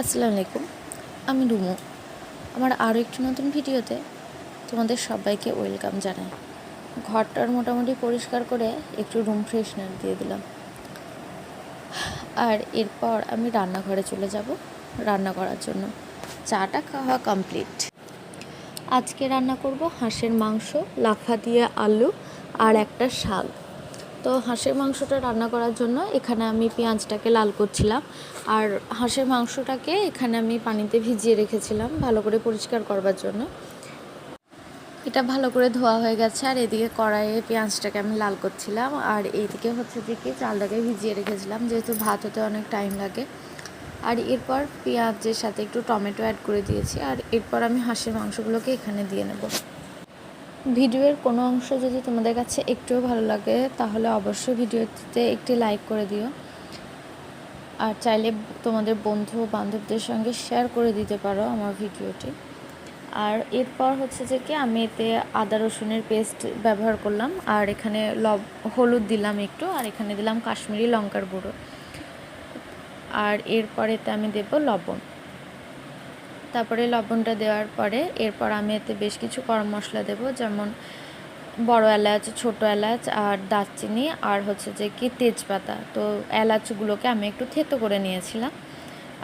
আসসালামু আলাইকুম। আমি রুমু। আমার আরও একটি নতুন ভিডিওতে তোমাদের সবাইকে ওয়েলকাম জানাই। ঘরটার মোটামুটি পরিষ্কার করে একটু রুম ফ্রেশনার দিয়ে দিলাম। আর এরপর আমি রান্নাঘরে চলে যাব রান্না করার জন্য। চাটা খাওয়া কমপ্লিট। আজকে রান্না করব হাঁসের মাংস, লাফা দিয়ে আলু আর একটা শাক। তো হাঁসের মাংসটা রান্না করার জন্য এখানে আমি পেঁয়াজটাকে লাল করছিলাম। আর হাঁসের মাংসটাকে এখানে আমি পানিতে ভিজিয়ে রেখেছিলাম ভালো করে পরিষ্কার করবার জন্য। এটা ভালো করে ধোয়া হয়ে গেছে আর এদিকে কড়াইয়ে পেঁয়াজটাকে আমি লাল করছিলাম। আর এইদিকে হচ্ছে যে কি চালটাকে ভিজিয়ে রেখেছিলাম, যেহেতু ভাত হতে অনেক টাইম লাগে। আর এরপর পেঁয়াজের সাথে একটু টমেটো অ্যাড করে দিয়েছি। আর এরপর আমি হাঁসের মাংসগুলোকে এখানে দিয়ে নেব। ভিডিওর কোনো অংশ যদি তোমাদের কাছে একটুও ভালো লাগে, তাহলে অবশ্যই ভিডিওতে একটি লাইক করে দিও। আর চাইলে তোমাদের বন্ধু বান্ধবদের সঙ্গে শেয়ার করে দিতে পারো আমার ভিডিওটি। আর এরপর হচ্ছে যে কি, আমি এতে আদা, রসুনের পেস্ট ব্যবহার করলাম, আর এখানে লব, হলুদ দিলাম একটু, আর এখানে দিলাম কাশ্মীরি লঙ্কার গুঁড়ো। আর এরপর এতে আমি দেব লবণ। তারপরে লবণটা দেওয়ার পরে এরপর আমি এতে বেশ কিছু গরম মশলা দেবো, যেমন বড় এলাচ, ছোট এলাচ আর দারচিনি আর হচ্ছে যে কি তেজপাতা। তো এলাচগুলোকে আমি একটু থেতো করে নিয়েছিলাম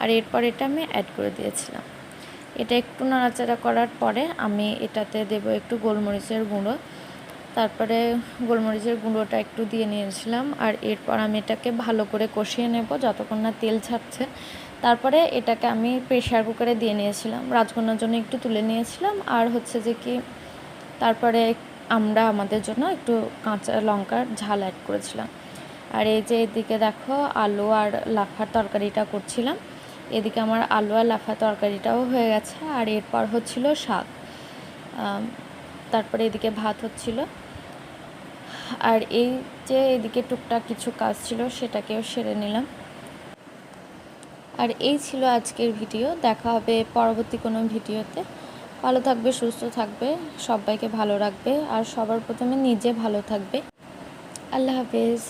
আর এরপর এটা আমি অ্যাড করে দিয়েছিলাম। এটা একটু নাড়াচাড়া করার পরে আমি এটাতে দেব একটু গোলমরিচের গুঁড়ো। তারপরে গোলমরিচের গুঁড়োটা একটু দিয়ে নিয়েছিলাম আর এরপর আমি এটাকে ভালো করে কষিয়ে নেব যতক্ষণ না তেল ছাড়ছে। তারপরে এটাকে আমি প্রেশার কুকারে দিয়ে নিয়েছিলাম। রাজকন্যার জন্য একটু তুলে নিয়েছিলাম আর হচ্ছে যে কি তারপরে আমরা আমাদের জন্য একটু কাঁচা লঙ্কার ঝাল অ্যাড করেছিলাম। আর এই যে এদিকে দেখো আলু আর লাফার তরকারিটা করছিলাম। এদিকে আমার আলু আর লাফা তরকারিটাও হয়ে গেছে আর এরপর হচ্ছিল শাক। তারপরে এদিকে ভাত হচ্ছিল। আর এই যে এদিকে টুকটাক কিছু কাজ ছিল, সেটাকেও সেরে নিলাম। আর এই ছিল আজকের ভিডিও। দেখা হবে পরবর্তী কোনো ভিডিওতে। ভালো থাকবে, সুস্থ থাকবে, সবাইকে ভালো রাখবে, আর সবার প্রথমে নিজে ভালো থাকবে। আল্লাহ হাফেজ।